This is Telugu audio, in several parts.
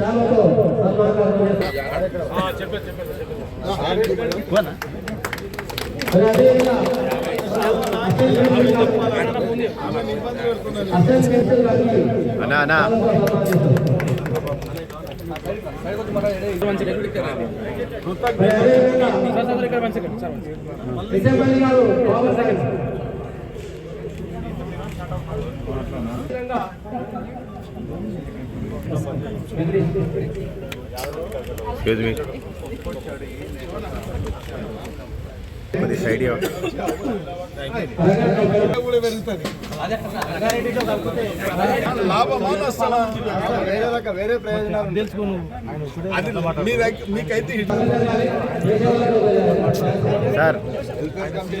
ఆమంగల్ ఆమంగల్ అన్నా అన్నా ఎక్స్క్యూజ్ మీ కొద్ది సైడ్ ఇవ్వ. లాభమా నష్టమా వేరే ప్రయోజనాలు తెలుసుకోను మీకైతే సార్ వెల్ఫేర్ కమిటీ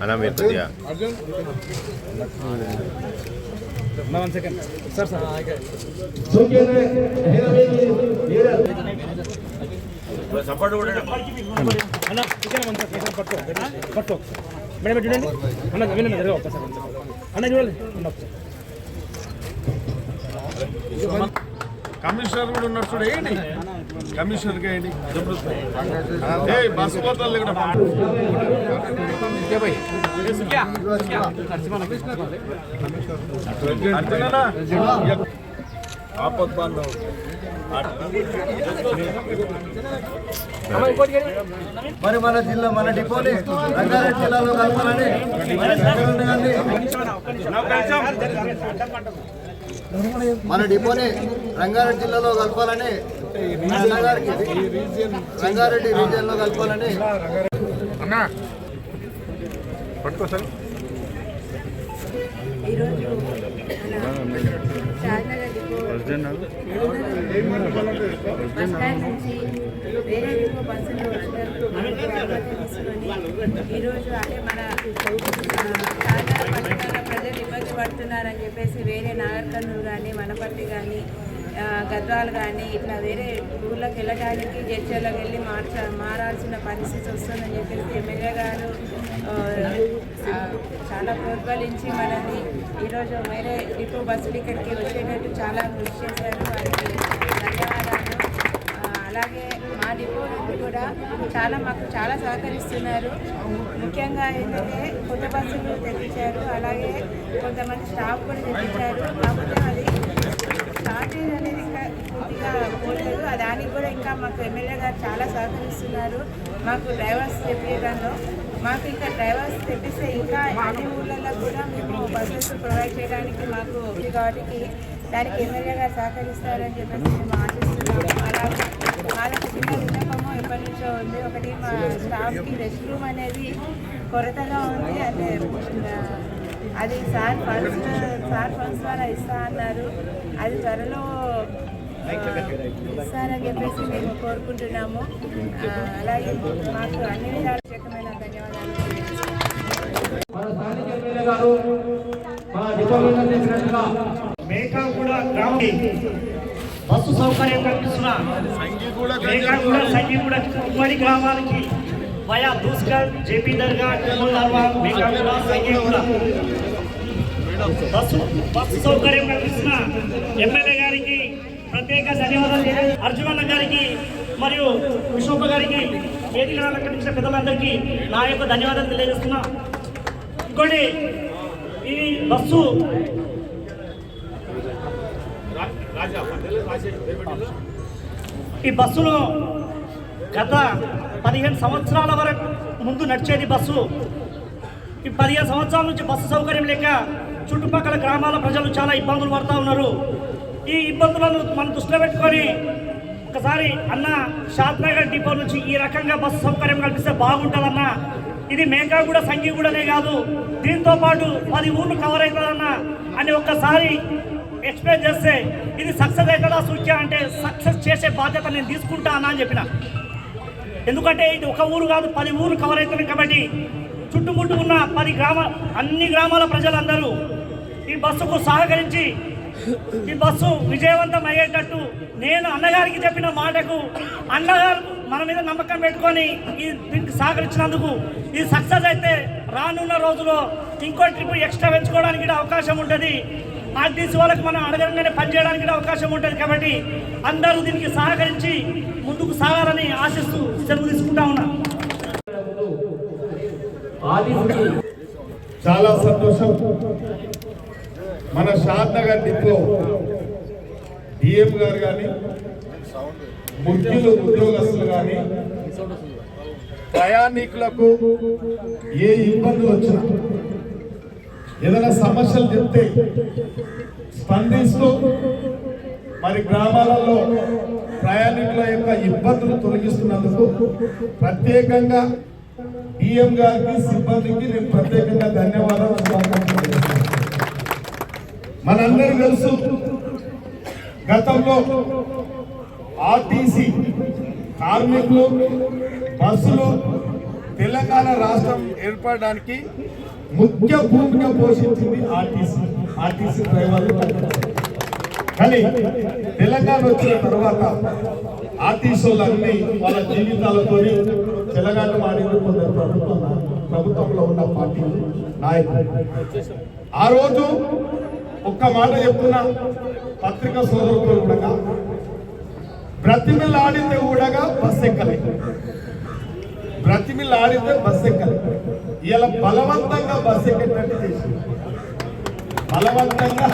అన్నా మీరు కొద్దిగా అన్న ఇక్కడ మన సార్ మేడం చూడండి. అన్న వినండి జరగ ఒక్కసారి అన్న చూడండి. అన్న ఒకసారి కమిషనర్ కూడా ఉన్నాడు చూడు ఏంటి? కమిషనర్గా ఏంటి? ఏయ్, బస్ పోతాలు ఇక్కడ. అర్జుననా? ఆపద్ బాంధవ్ మరి మన జిల్లా మన డిపోని రంగారెడ్డి జిల్లాలో కలపాలని మన డిపోని రంగారెడ్డి జిల్లాలో కలపాలని రంగారెడ్డి రీజియన్లో కలపాలని అన్నా పట్టుకో సరే ఈరోజు మన షాద్నగర్ డిపో బస్ స్టాండ్ నుంచి వేరే డిపో బస్సులు తీసుకొని ఈరోజు అంటే మన షాద్నగర్ పట్టణంలో ప్రజలు ఇబ్బంది పడుతున్నారని చెప్పేసి వేరే నాగర్ కర్నూలు కానీ వనపర్తి కానీ గద్వాలు కానీ ఇట్లా వేరే ఊళ్ళకి వెళ్ళడానికి జడ్చర్లకు వెళ్ళి మార్చ మారాల్సిన పరిస్థితి వస్తుందని చెప్పేసి ఎమ్మెల్యే గారు చాలా ప్రోత్సహించి మనల్ని ఈరోజు వేరే డిపో బస్సులు ఇక్కడికి వచ్చేటట్టు చాలా కృషి చేశారు. వారికి ధన్యవాదాలు. అలాగే మా డిపో నుండి కూడా చాలా మాకు చాలా సహకరిస్తున్నారు. ముఖ్యంగా ఏంటంటే కొత్త బస్సులు తెప్పించారు. అలాగే కొంతమంది స్టాఫ్ కూడా తెప్పించారు. కాకపోతే అది స్టార్టేజ్ అనేది ఇంకా పూర్తిగా పోలేదు. దానికి కూడా ఇంకా మాకు ఎమ్మెల్యే గారు చాలా సహకరిస్తున్నారు. మాకు డ్రైవర్స్ తెప్పించడంలో మాకు ఇంకా డ్రైవర్స్ తెప్పిస్తే ఇంకా అన్ని ఊళ్ళల్లో కూడా మేము బస్సెస్ ప్రొవైడ్ చేయడానికి మాకు ఉంది కాబట్టి దానికి ఎమ్మెల్యే గారు సహకరిస్తారని చెప్పేసి మేము ఆశిస్తున్నాము. అలాగే వాళ్ళకి చిన్న విన్నపము ఎప్పటి నుంచో ఉంది. ఒకటి మా స్టాఫ్కి రెస్ట్ రూమ్ అనేది కొరతగా ఉంది. అంటే అది సార్ ఫండ్స్ సార్ ఫండ్స్ ద్వారా ఇస్తా అన్నారు. అది త్వరలో ఇస్తారని చెప్పేసి మేము కోరుకుంటున్నాము. అలాగే మాకు అన్ని విధాల ప్రత్యేకమైన ధన్యవాదాలు. తెలియజేస్తున్నాము. మన స్థానిక ఎమ్మెల్యే గారు మన డిపో మీద చెప్పినట్టుగా మేకాగూడ బస్సు సౌకర్యం కల్పిస్తున్న. మేకాగూడ సంగీగూడ ఉమ్మడి గ్రామాలకి via Duskar JP Dargah temple కూడా మేకాగూడ కూడా బస్సు బస్సు సౌకర్యం కల్పిస్తున్న ఎమ్మెల్యే గారికి ప్రత్యేక ధన్యవాదాలు అర్జునన్న గారికి మరియు విశ్వప్ప గారికి వేదిక అలంకరించిన పెద్దలందరికీ నా యొక్క ధన్యవాదాలు తెలియజేస్తున్నా. ఇంకోటి ఈ బస్సు ఈ బస్సులో గత పదిహేను సంవత్సరాల వరకు ముందు నడిచేది బస్సు. ఈ పదిహేను సంవత్సరాల నుంచి బస్సు సౌకర్యం లేక చుట్టుపక్కల గ్రామాల ప్రజలు చాలా ఇబ్బందులు పడుతూ ఉన్నారు. ఈ ఇబ్బందులను మనం దృష్టిలో పెట్టుకొని ఒకసారి అన్న షాద్నగర్ డిపో నుంచి ఈ రకంగా బస్సు సౌకర్యం కల్పిస్తే బాగుంటుందన్న. ఇది మేకా కూడా సంఘీ కూడానే కాదు. దీంతో పాటు పది ఊర్లు కవర్ అవుతుందన్న అని ఒక్కసారి ఎక్స్ప్లెయిన్ చేస్తే ఇది సక్సెస్ అవుతుందా సూచ్య అంటే సక్సెస్ చేసే బాధ్యత నేను తీసుకుంటా అన్న అని చెప్పిన. ఎందుకంటే ఇది ఒక ఊరు కాదు పది ఊరు కవర్ అవుతుంది కాబట్టి చుట్టుముట్టు ఉన్న పది గ్రామ అన్ని గ్రామాల ప్రజలందరూ ఈ బస్సుకు సహకరించి ఈ బస్సు విజయవంతం అయ్యేటట్టు నేను అన్నగారికి చెప్పిన మాటకు అన్నగారు మన మీద నమ్మకం పెట్టుకొని ఈ దీనికి సహకరించినందుకు ఇది సక్సెస్ అయితే రానున్న రోజులో ఇంకో ట్రిప్ ఎక్స్ట్రా పెంచుకోవడానికి కూడా అవకాశం ఉంటుంది. ఆర్టీసీ వాళ్ళకి మనం అడగంగానే పనిచేయడానికి కూడా అవకాశం ఉంటుంది కాబట్టి అందరూ దీనికి సహకరించి ముందుకు సాగాలని ఆశిస్తూ సెలవు తీసుకుంటా ఉన్నా. చాలా సంతోషం. మన షాద్నగర్ డిప్లో డిపో డిఎం గారు కానీ ముఖ్యులు ఉద్యోగస్తులు కానీ ప్రయాణికులకు ఏ ఇబ్బందులు వచ్చినా ఏదైనా సమస్యలు చెప్తే స్పందిస్తూ మరి గ్రామాలలో ప్రయాణికుల యొక్క ఇబ్బందులు తొలగిస్తున్నందుకు ప్రత్యేకంగా డిఎం గారికి సిబ్బందికి నేను ప్రత్యేకంగా ధన్యవాదాలు మనందరూ తెలుసు గతంలో ఆర్టీసీ కార్మికులు బస్సులు తెలంగాణ రాష్ట్రం ఏర్పడడానికి ముఖ్య భూమిక పోషించింది ఆర్టీసీ ఆర్టీసీ డ్రైవర్లు. కానీ తెలంగాణ వచ్చిన తర్వాత ఆర్టీసీలన్నీ వాళ్ళ జీవితాలతో తెలంగాణ మాడింది కొందరు ప్రభుత్వం ప్రభుత్వంలో ఉన్న పార్టీ నాయకులు. ఆ రోజు ఒక్క మాట చెప్తున్నా. పత్రికా సోదరులతో కూడా బ్రతిమిలాడితే కూడా బస్ ఎక్కలే. బ్రతిమిలాడితే బస్ ఎక్కలే. ఇలా బలవంతంగా బస్ ఎక్కేటట్టు చేసి బలవంతంగా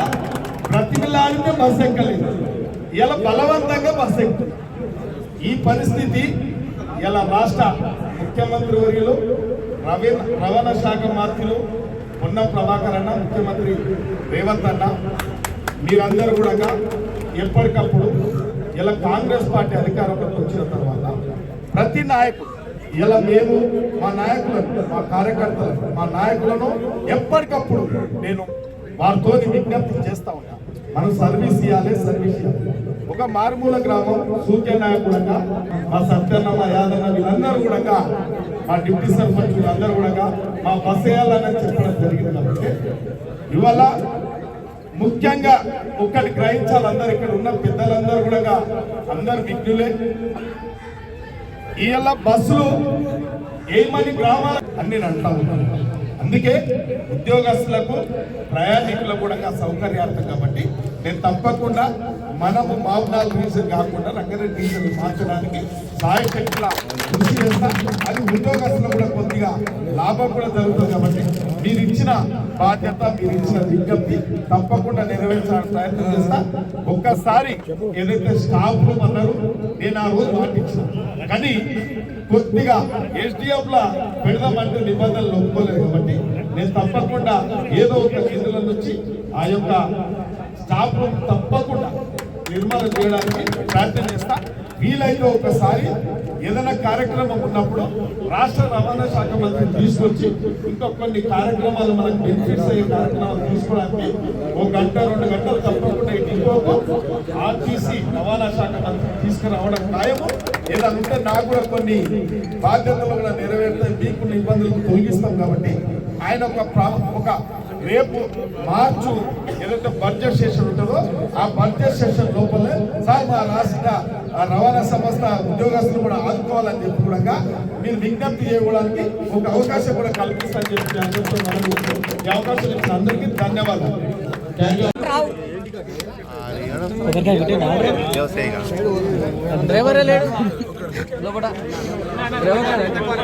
బ్రతిమిలాడితే బస్ ఎక్కలేదు ఇలా బలవంతంగా బస్ ఎక్కుతుంది. ఈ పరిస్థితి ఇలా రాష్ట్ర ముఖ్యమంత్రి వర్యులు రవీంద్ర రవాణా శాఖ మంత్రులు పొన్నం ప్రభాకర్ అన్న ముఖ్యమంత్రి రేవంత్ అన్న మీరందరూ కూడా ఎప్పటికప్పుడు ఇలా కాంగ్రెస్ పార్టీ అధికారంలోకి వచ్చిన తర్వాత ప్రతి నాయకుడు ఇలా మేము మా నాయకులను మా కార్యకర్తలను మా నాయకులను ఎప్పటికప్పుడు నేను వారితో విజ్ఞప్తి చేస్తా ఉన్నా. మనం సర్వీస్ ఇవ్వాలి సర్వీస్ ఇవ్వాలి ఒక మారుమూల గ్రామం సూర్య నాయకుడంగా మా సత్యన్నమ్మ యాదన్న వీళ్ళందరూ కూడా మా డిప్యూటీ సర్పంచ్ వీళ్ళందరూ కూడా మా బస్ వేయాలని చెప్పడం జరిగింది కాబట్టి ఇవాళ ముఖ్యంగా ఒక్కటి గ్రహించాలి. అందరు ఇక్కడ ఉన్న పెద్దలందరూ కూడా అందరు విజ్ఞులే ఇవాళ బస్సులు ఏమని గ్రామాలు అన్ని నేను అంటా ఉన్నాను అందుకే ఉద్యోగస్తులకు ప్రయాణికులకు కూడా సౌకర్యార్థం కాబట్టి నేను తప్పకుండా మనము మామూలు డీజిల్ కాకుండా రంగారెడ్డి డీజిల్ మార్చడానికి సాయశక్తుల కృషి చేస్తాను అది ఉద్యోగస్తులు కూడా కొద్దిగా లాభం కూడా జరుగుతుంది కాబట్టి మీరు ఇచ్చిన బాధ్యత మీరు ఇచ్చిన విజ్ఞప్తి తప్పకుండా నెరవేర్చడానికి ప్రయత్నం చేస్తా. ఒక్కసారి ఏదైతే స్టాఫ్ రూమ్ అన్నారు నేను ఆ రోజు మాటిచ్చిన. కానీ కొద్దిగా ఎస్డిఎఫ్ల పెడదామంటే నిబంధనలు ఒప్పుకోలేదు కాబట్టి నేను తప్పకుండా ఏదో ఒక నిధుల నుంచి ఆ యొక్క స్టాఫ్ రూమ్ తప్పకుండా నిర్మాణం చేయడానికి ప్రయత్నం చేస్తా. వీలైతే ఒకసారి ఏదైనా కార్యక్రమం ఉన్నప్పుడు రాష్ట్ర రవాణా శాఖ మంత్రిని తీసుకొచ్చి ఇంకా కొన్ని కార్యక్రమాలు మనకు బెనిఫిట్స్ అయ్యే కార్యక్రమాలు తీసుకోవడానికి ఒక గంట రెండు గంటలు తప్పకుండా ఇంటికి ఆర్టీసీ రవాణా శాఖ మంత్రి తీసుకురావడం ఖాయము. ఏదైనా ఉంటే నాకు కూడా కొన్ని బాధ్యతలు కూడా నెరవేరుతాయి. మీకున్న ఇబ్బందులను తొలగిస్తాం కాబట్టి ఆయన ఒక ప్రా- ఒక రేపు మార్చు ఏదైతే బడ్జెట్ సెషన్ ఉంటుందో ఆ బడ్జెట్ సెషన్ లోపలే సార్ మా రాష్ట్ర రవాణా సంస్థ ఉద్యోగస్తులు కూడా ఆదుకోవాలని చెప్పి కూడా మీరు విజ్ఞప్తి చేయడానికి ఒక అవకాశం కూడా కల్పిస్తారని చెప్పి. ఈ అవకాశం ఇచ్చిన అందరికీ ధన్యవాదాలు. డ్రైవరే లేడు. డ్రైవర్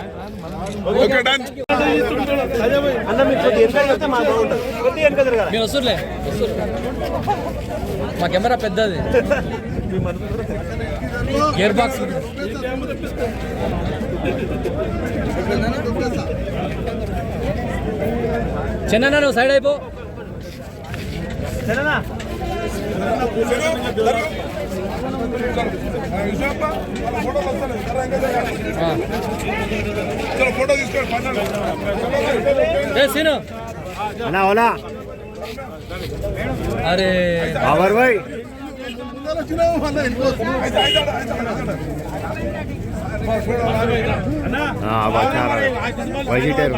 డన్ మీరు వస్తుర్లే. మా కెమెరా పెద్దది. గేర్ బాక్స్ చిన్న నువ్వు సైడ్ అయిపో. ఆ. ఫోటో తీసుకోండి ఏ సీను అనా ఓనా అరే అవర్ భాయ్ వెజిటేరియన్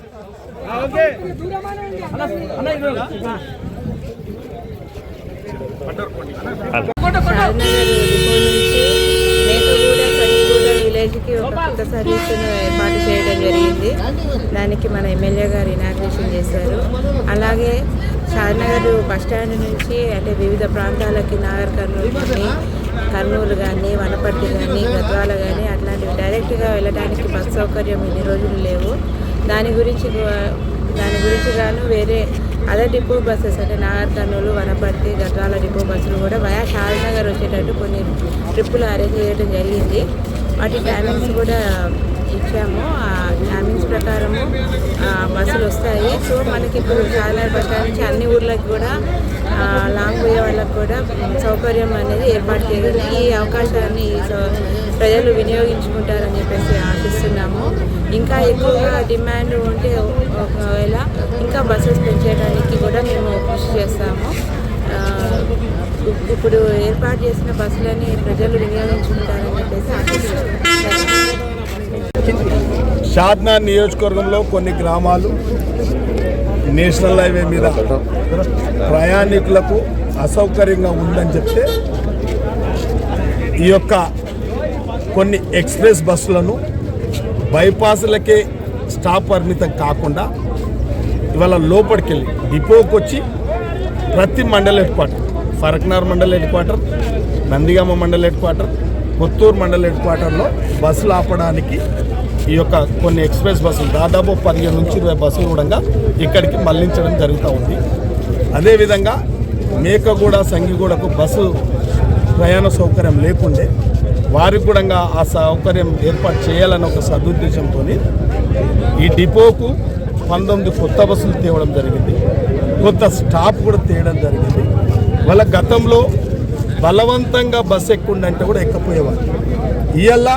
విలేజ్కి ఒక కొత్త సర్వీసును ఏర్పాటు చేయడం జరిగింది. దానికి మన ఎమ్మెల్యే గారు ఇనాగ్రేషన్ చేశారు. అలాగే షాద్నగర్ బస్ స్టాండ్ నుంచి అంటే వివిధ ప్రాంతాలకి నాగర్ కర్నూలు కానీ కర్నూలు కానీ వనపర్తి కానీ గద్వాల కానీ అట్లాంటివి డైరెక్ట్గా వెళ్ళడానికి బస్ సౌకర్యం ఇన్ని రోజులు లేవు. దాని గురించి దాని గురించి గాను వేరే అదర్ డిపో బస్సెస్ అంటే నాగర్కర్నూలు వనపర్తి గద్వాల డిపో బస్సులు కూడా వయా షాల్నగర్ వచ్చేటట్టు కొన్ని ట్రిప్పులు అరేంజ్ చేయడం జరిగింది. వాటి టైమింగ్స్ కూడా ఇచ్చాము. ఆ టైమింగ్స్ ప్రకారము బస్సులు వస్తాయి. సో మనకి ఇప్పుడు షాల్నగర్ బస్ నుంచి అన్ని ఊర్లకు కూడా లాంగ్ పోయే వాళ్ళకు కూడా సౌకర్యం అనేది ఏర్పాటు చేయాలి ఈ అవకాశాన్ని ఈ సౌ- ప్రజలు వినియోగించుకుంటారని చెప్పేసి ఆశిస్తున్నాము. ఇంకా ఎక్కువగా డిమాండ్ ఉంటే ఒకవేళ ఇంకా బస్సెస్ పెంచేయడానికి కూడా మేము కృషి చేస్తాము. ఇప్పుడు ఏర్పాటు చేసిన బస్సులని ప్రజలు వినియోగించుకుంటారని చెప్పేసి ఆశిస్తున్నాము. షాద్నా నియోజకవర్గంలో కొన్ని గ్రామాలు నేషనల్ హైవే మీద ప్రయాణికులకు అసౌకర్యంగా ఉందని చెప్తే ఈ యొక్క కొన్ని ఎక్స్ప్రెస్ బస్సులను బైపాస్లకే స్టాప్ పరిమితం కాకుండా ఇవాళ లోపలికి వెళ్ళి డిపోకి వచ్చి ప్రతి మండల హెడ్ క్వార్టర్ ఫరక్నార్ మండల హెడ్ క్వార్టర్ నందిగామ మండల హెడ్ క్వార్టర్ కొత్తూరు మండల హెడ్ క్వార్టర్లో బస్సులు ఆపడానికి ఈ యొక్క కొన్ని ఎక్స్ప్రెస్ బస్సులు దాదాపు పదిహేను నుంచి ఇరవై బస్సులు కూడా ఇక్కడికి మళ్ళించడం జరుగుతూ ఉంది. అదేవిధంగా మేకగూడ సంగిగూడకు బస్సు ప్రయాణ సౌకర్యం లేకుండే వారికి కూడా ఆ సౌకర్యం ఏర్పాటు చేయాలన్న ఒక సదుద్దేశంతో ఈ డిపోకు పంతొమ్మిది కొత్త బస్సులు తేవడం జరిగింది. కొత్త స్టాప్ కూడా తేయడం జరిగింది. వాళ్ళ గతంలో బలవంతంగా బస్సు ఎక్కుండంటే కూడా ఎక్కపోయేవారు ఇవాళ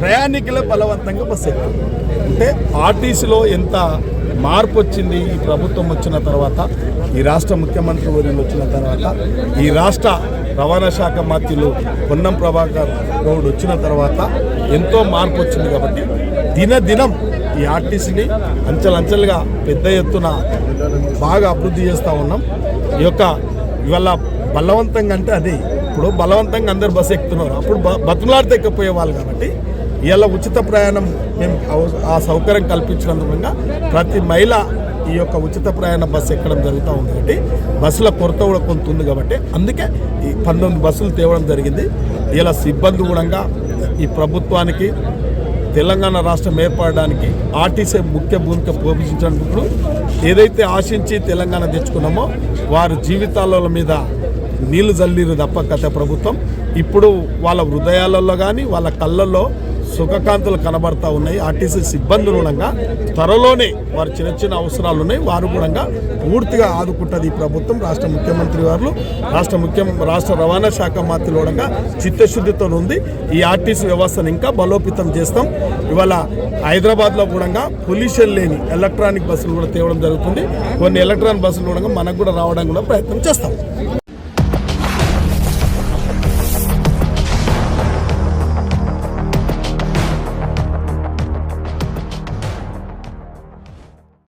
ప్రయాణికులే బలవంతంగా బస్సు ఎక్కు అంటే ఆర్టీసీలో ఎంత మార్పు వచ్చింది ఈ ప్రభుత్వం వచ్చిన తర్వాత ఈ రాష్ట్ర ముఖ్యమంత్రి వర్యులు వచ్చిన తర్వాత ఈ రాష్ట్ర రవాణా శాఖ మంత్రులు పొన్నం ప్రభాకర్ గౌడ్ వచ్చిన తర్వాత ఎంతో మార్పు వచ్చింది కాబట్టి దినదినం ఈ ఆర్టీసీని అంచెలంచెలుగా పెద్ద ఎత్తున బాగా అభివృద్ధి చేస్తూ ఉన్నాం. ఈ యొక్క ఇవాళ బలవంతంగా అంటే అది. ఇప్పుడు బలవంతంగా అందరు బస్సు ఎక్కుతున్నారు. అప్పుడు బ బతులాడితే వాళ్ళు కాబట్టి ఇలా ఉచిత ప్రయాణం మేము ఆ సౌకర్యం కల్పించినందుకు ప్రతి మహిళ ఈ యొక్క ఉచిత ప్రయాణ బస్సు ఎక్కడం జరుగుతూ ఉంది కాబట్టి బస్సుల కొరత కూడా కొంత ఉంది కాబట్టి అందుకే ఈ పంతొమ్మిది బస్సులు తేవడం జరిగింది. ఇలా సిబ్బంది కూడా ఈ ప్రభుత్వానికి తెలంగాణ రాష్ట్రం ఏర్పడడానికి ఆర్టీసీ ముఖ్య భూమిక పోషించినప్పుడు ఏదైతే ఆశించి తెలంగాణ తెచ్చుకున్నామో వారి జీవితాల మీద నీళ్ళు జల్లిరు తప్ప గత ప్రభుత్వం. ఇప్పుడు వాళ్ళ హృదయాలలో కానీ వాళ్ళ కళ్ళల్లో సుఖకాంతులు కనబడతా ఉన్నాయి. ఆర్టీసీ సిబ్బంది రుణంగా త్వరలోనే వారు చిన్న చిన్న అవసరాలు ఉన్నాయి. వారు కూడా పూర్తిగా ఆదుకుంటుంది ఈ ప్రభుత్వం. రాష్ట్ర ముఖ్యమంత్రి వారు రాష్ట్ర ముఖ్యం రాష్ట్ర రవాణా శాఖ మంత్రి కూడా చిత్తశుద్ధితో ఉంది. ఈ ఆర్టీసీ వ్యవస్థను ఇంకా బలోపేతం చేస్తాం. ఇవాళ హైదరాబాద్లో కూడా పొల్యూషన్ లేని ఎలక్ట్రానిక్ బస్సులు కూడా తేవడం జరుగుతుంది. కొన్ని ఎలక్ట్రానిక్ బస్సులు కూడా మనకు కూడా రావడానికి కూడా ప్రయత్నం చేస్తాం.